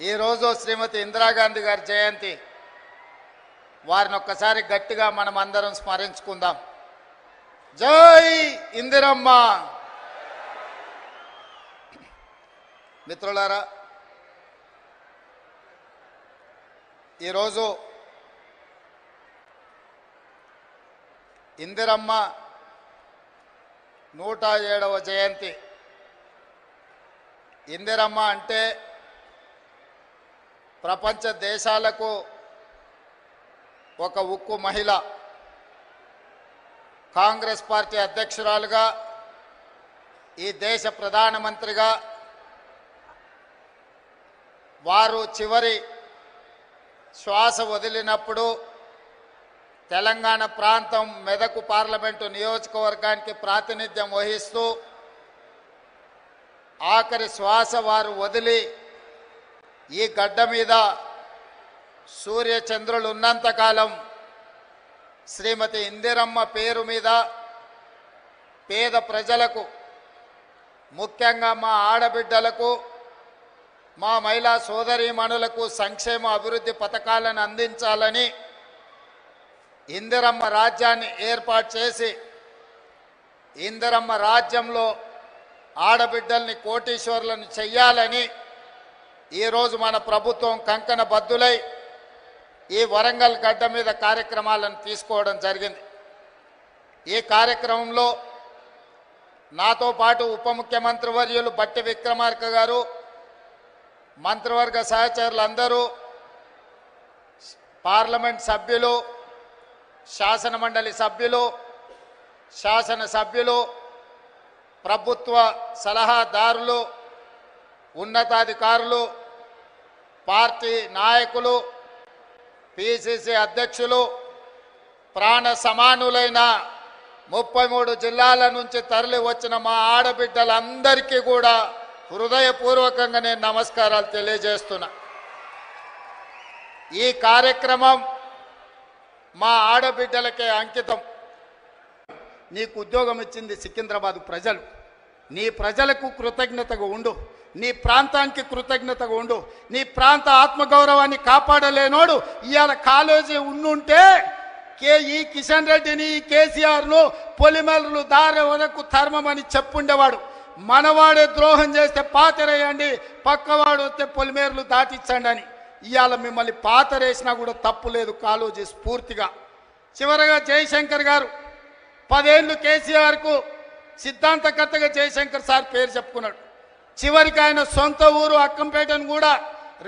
ఈరోజు శ్రీమతి ఇందిరాగాంధీ గారి జయంతి. వారిని ఒక్కసారి గట్టిగా మనం అందరం స్మరించుకుందాం. జై ఇందిరమ్మ! మిత్రులారా ఈరోజు ఇందిరమ్మ నూట ఏడవ జయంతి. ఇందిరమ్మ అంటే ప్రపంచ దేశాలకు ఒక ఉక్కు మహిళ కాంగ్రెస్ పార్టీ అధ్యక్షురాలుగా ఈ దేశ ప్రధానమంత్రిగా వారు చివరి శ్వాస వదిలినప్పుడు తెలంగాణ ప్రాంతం మెదకు పార్లమెంటు నియోజకవర్గానికి ప్రాతినిధ్యం వహిస్తూ ఆఖరి శ్వాస వారు వదిలి ఈ గడ్డ మీద సూర్యచంద్రులు ఉన్నంతకాలం శ్రీమతి ఇందిరమ్మ పేరు మీద పేద ప్రజలకు ముఖ్యంగా మా ఆడబిడ్డలకు మా మహిళా సోదరీమణులకు సంక్షేమ అభివృద్ధి పథకాలను అందించాలని ఇందిరమ్మ రాజ్యాన్ని ఏర్పాటు చేసి ఇందిరమ్మ రాజ్యంలో ఆడబిడ్డల్ని కోటీశ్వరులను చెయ్యాలని ఈరోజు మన ప్రభుత్వం కంకణ బద్దులై ఈ వరంగల్ గడ్డ మీద కార్యక్రమాలను తీసుకోవడం జరిగింది. ఈ కార్యక్రమంలో నాతో పాటు ఉప ముఖ్యమంత్రి వర్యులు బట్టి విక్రమార్క గారు మంత్రివర్గ సహచరులందరూ పార్లమెంట్ సభ్యులు శాసన మండలి సభ్యులు శాసన సభ్యులు ప్రభుత్వ సలహాదారులు ఉన్నతాధికారులు పార్టీ నాయకులు పిసిసి అధ్యక్షులు ప్రాణ సమానులైన ముప్పై మూడు జిల్లాల నుంచి తరలి వచ్చిన మా ఆడబిడ్డలందరికీ కూడా హృదయపూర్వకంగా నేను నమస్కారాలు తెలియజేస్తున్నా. ఈ కార్యక్రమం మా ఆడబిడ్డలకే అంకితం. నీకు ఉద్యోగం ఇచ్చింది సికింద్రాబాద్ ప్రజలు. నీ ప్రజలకు కృతజ్ఞతగా ఉండు. నీ ప్రాంతానికి కృతజ్ఞతగా ఉండు. నీ ప్రాంత ఆత్మగౌరవాన్ని కాపాడలేనోడు ఇవాళ కాలేజీ ఉండుంటే కే ఈ కిషన్ రెడ్డిని ఈ కేసీఆర్ను పొలిమేరలు దారి వరకు ధర్మమని చెప్పుండేవాడు. మనవాడే ద్రోహం చేస్తే పాతరేయండి పక్కవాడు వస్తే పొలిమేరలు దాటించండి అని. ఇవాళ మిమ్మల్ని పాతరేసినా కూడా తప్పు లేదు కాలోజీ స్ఫూర్తిగా. చివరగా జయశంకర్ గారు పదేళ్ళు కేసీఆర్కు సిద్ధాంతకర్తగా జయశంకర్ సార్ పేరు చెప్పుకున్నాడు. చివరికి ఆయన సొంత ఊరు అక్కంపేటను కూడా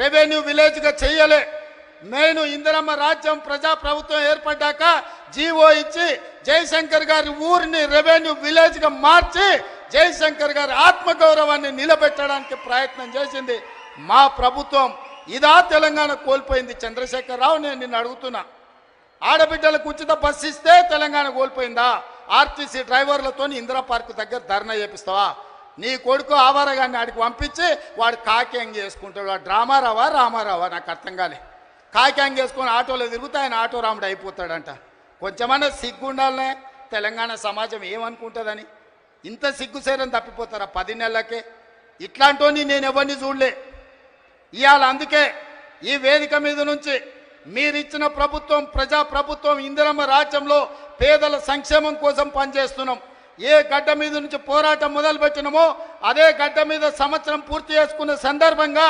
రెవెన్యూ విలేజ్గా చేయలే నేను ఇందిరమ్మ రాజ్యం ప్రజా ప్రభుత్వం ఏర్పడ్డాక జీవో ఇచ్చి జయశంకర్ గారి ఊరిని రెవెన్యూ విలేజ్గా మార్చి జయశంకర్ గారి ఆత్మగౌరవాన్ని నిలబెట్టడానికి ప్రయత్నం చేసింది మా ప్రభుత్వం. ఇదా తెలంగాణ కోల్పోయింది చంద్రశేఖరరావు నేను నిన్ను అడుగుతున్నా. ఆడబిడ్డలకు ఉచిత బస్సు ఇస్తే తెలంగాణ కోల్పోయిందా? ఆర్టీసీ డ్రైవర్లతో ఇందిరా పార్క్ దగ్గర ధర్నా చేపిస్తావా? నీ కొడుకు ఆవారగాన్ని ఆడికి పంపించి వాడు కాక్యాంగ్ చేసుకుంటాడు? వాడు డ్రామారావా రామారావా? నాకు అర్థం కాలే. కాక్యాంగ్ చేసుకొని ఆటోలో తిరుగుతా ఆయన ఆటో రాముడు అయిపోతాడంట. కొంచెమన్నా సిగ్గుండాలనే తెలంగాణ సమాజం ఏమనుకుంటుందని. ఇంత సిగ్గుసేరని తప్పిపోతారా పది నెలలకే? ఇట్లాంటోని నేను ఎవరిని చూడలే. ఇవాళ అందుకే ఈ వేదిక మీద నుంచి మీరిచ్చిన ప్రభుత్వం ప్రజా ప్రభుత్వం ఇందిరమ్మ రాజ్యంలో పేదల సంక్షేమం కోసం పనిచేస్తున్నాం. ఏ గడ్డ మీద నుంచి పోరాటం మొదలుపెట్టినమో అదే గడ్డ మీద సంవత్సరం పూర్తి చేసుకున్న సందర్భంగా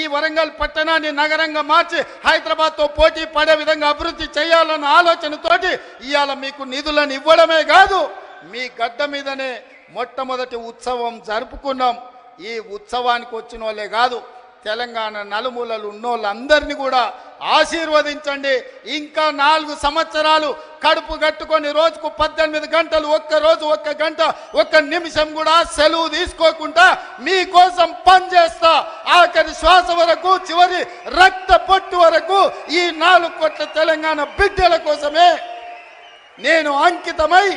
ఈ వరంగల్ పట్టణాన్ని నగరంగా మార్చి హైదరాబాద్తో పోటీ పడే విధంగా అభివృద్ధి చేయాలన్న ఆలోచనతోటి ఇవాళ మీకు నిధులను ఇవ్వడమే కాదు మీ గడ్డ మీదనే మొట్టమొదటి ఉత్సవం జరుపుకున్నాం. ఈ ఉత్సవానికి వచ్చిన వాళ్ళే కాదు తెలంగాణ నలుమూలలు ఉన్నోళ్ళందరినీ కూడా ఆశీర్వదించండి. ఇంకా నాలుగు సంవత్సరాలు కడుపు కట్టుకొని రోజుకు పద్దెనిమిది గంటలు ఒక్క రోజు ఒక్క గంట ఒక్క నిమిషం కూడా సెలవు తీసుకోకుండా మీకోసం పనిచేస్తా ఆఖరి శ్వాస వరకు చివరి రక్త పొట్టు వరకు ఈ నాలుగు కోట్ల తెలంగాణ బిడ్డల కోసమే నేను అంకితమై